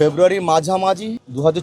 ফেব্রুয়ারির মাঝামাঝি দু হাজার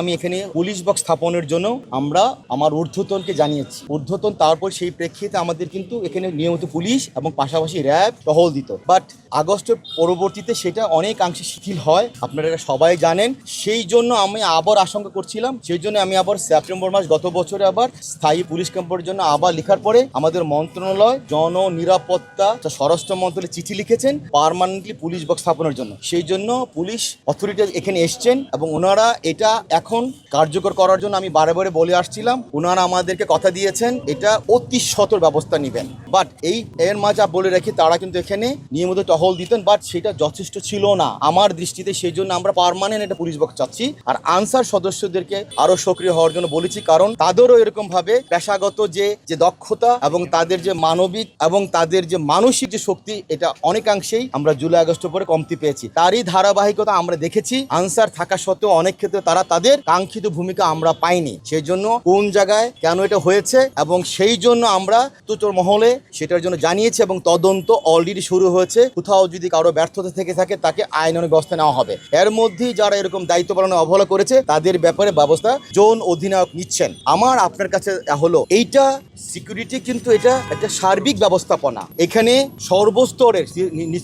আমি এখানে পুলিশ বক্স স্থাপনের জন্য আমরা আমার ঊর্ধ্বতনকে জানিয়েছি। ঊর্ধ্বতন তারপর সেই প্রেক্ষিতে আমাদের কিন্তু এখানে নিয়মিত পুলিশ এবং পাশাপাশি র্যাব টহল দিত। বাট আগস্টের পরবর্তীতে সেটা অনেকাংশে শিথিল হয়, আপনারা সবাই জানেন। সেই জন্য আমি আবার আশঙ্কা করছিলাম, সেই জন্য আমি আবার সেপ্টেম্বর মাস গত বছরে আবার স্থায়ী পুলিশ ক্যাম্পের জন্য আবার লেখার পরে আমাদের মন্ত্রণালয় জন নিরাপত্তা স্বরাষ্ট্র মন্ত্রণালয়ে চিঠি লিখেছেন পার্মানেন্টলি পুলিশ বক্স স্থাপনের জন্য। সেই জন্য পুলিশ অথরিটি এখানে এসছেন এবং ওনারা এটা এখন কার্যকর করার জন্য আমি বারে বারে বলে আসছিলাম। ওনারা আমাদেরকে কথা দিয়েছেন, এটা অতি সতর ব্যবস্থা নেবেন। বাট এই এর মাঝে বলে রাখি, তারা কিন্তু এখানে নিয়মিত টহল দিতেন বাট সেটা যথেষ্ট ছিল না। আমার দৃষ্টিতে সেই জন্য আমরা পার্মানেন্ট একটা পুলিশ বক্স চাচ্ছি। আর আনসার সদস্যদেরকে আরও সক্রিয় হওয়ার জন্য বলেছি, কারণ তাদেরও এরকম ভাবে পেশাগত যে যে দক্ষতা এবং তাদের যে মানবিক এবং তাদের যে মানসিক যে শক্তি, এটা অনেকাংশেই আমরা জুলাই আগস্ট পরে কমতি পেয়েছি। তারই ধারাবাহিকতা আমরা দেখেছি। আনসার থাকা সত্ত্বেও অনেক ক্ষেত্রে তারা তাদের কাঙ্ক্ষিত ভূমিকা আমরা পাইনি। সেই জন্য কোন জায়গায় কেন এটা হয়েছে এবং সেই জন্য আমরা তুচর মহলে সেটার জন্য জানিয়েছি এবং তদন্ত অলরেডি শুরু হয়েছে। কোথাও যদি কারও ব্যর্থতা থেকে থাকে তাকে আইনের ব্যবস্থা নেওয়া হবে। এর মধ্যেই যারা এরকম দায়িত্ব পালনে অবহেলা করেছে তাদের ব্যাপারে ব্যবস্থা জোন অধিনায়ক নিচ্ছেন। আমার আপনার কাছে হলো এইটা সিকিউরিটি কিন্তু এটা একটা সার্বিক ব্যবস্থাপনা। এখানে সর্বস্তরের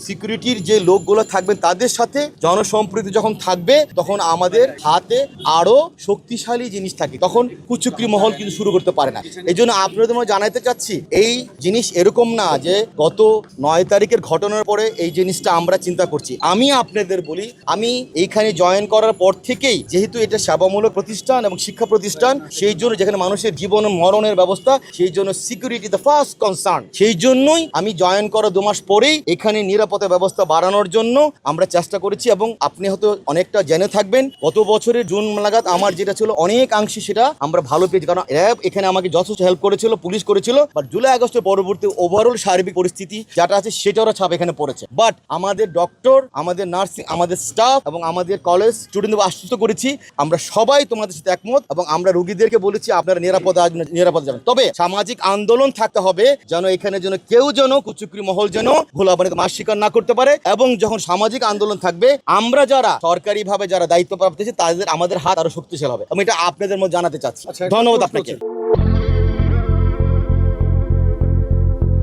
সিকিউরিটির যে লোকগুলো থাকবেন তাদের সাথে জনসম্প্রীতি যখন থাকবে, তখন আমাদের হাতে আরও শক্তিশালী জিনিস থাকে। তখন কুচুকরি মহল কিন্তু শুরু করতে পারে না। এই জন্য আপনাদের জানাতে চাচ্ছি, এই জিনিস এরকম না যে গত নয় তারিখের ঘটনার পরে এই জিনিসটা আমরা চিন্তা করছি। আমি আপনাদের বলি, আমি এইখানে জয়েন করার পর থেকেই যেহেতু এটা সেবামূলক প্রতিষ্ঠান এবং শিক্ষা প্রতিষ্ঠান, সেই জন্য যেখানে মানুষের জীবন মরণের ব্যবস্থা, সেই জন্য সিকিউরিটি দ্য ফার্স্ট কনসার্ন সেই জন্যই আমি জয়েন করা দু মাস পরেই এখানে নিরাপত্তা ব্যবস্থা বাড়ানোর জন্য আমরা চেষ্টা করেছি এবং আপনি হয়তো অনেকটা জেনে থাকবেন গত বছরের জুন নাগাদ আমার যেটা ছিল অনেকাংশে সেটা আমরা ভালো পেয়েছি। কারণ র্যাব এখানে আমাকে যথেষ্ট হেল্প করেছিল পুলিশ করেছিল বাট জুলাই আগস্টের পরবর্তী ওভারঅল সার্বিক পরিস্থিতি যেটা আছে সেটারও ছাপ এখানে পড়েছে। বাট আমাদের ডক্টর আমাদের নার্সিং আমাদের স্টাফ এবং আমাদের কলেজ স্টুডেন্টদের আশ্বস্ত করেছি। আমরা সবাই তোমাদের সাথে একমত এবং আমরা রোগীদেরকে বলেছি আপনারা নিরাপদ আসবেন, নিরাপদ যাবেন। তবে সামাজিক আন্দোলন থাকতে হবে যেন এখানে যেন কেউ যেন কুচুকরি মহল যেন ভোলাবানিতে মাস স্বীকার না করতে পারে এবং যখন সামাজিক আন্দোলন থাকবে আমরা যারা সরকারিভাবে যারা দায়িত্ব প্রাপ্ত আছি তাদের আমাদের হাত আরও শক্তিশালী হবে। আমি এটা আপনাদের মধ্যে জানাতে চাচ্ছি। আচ্ছা, ধন্যবাদ আপনাকে।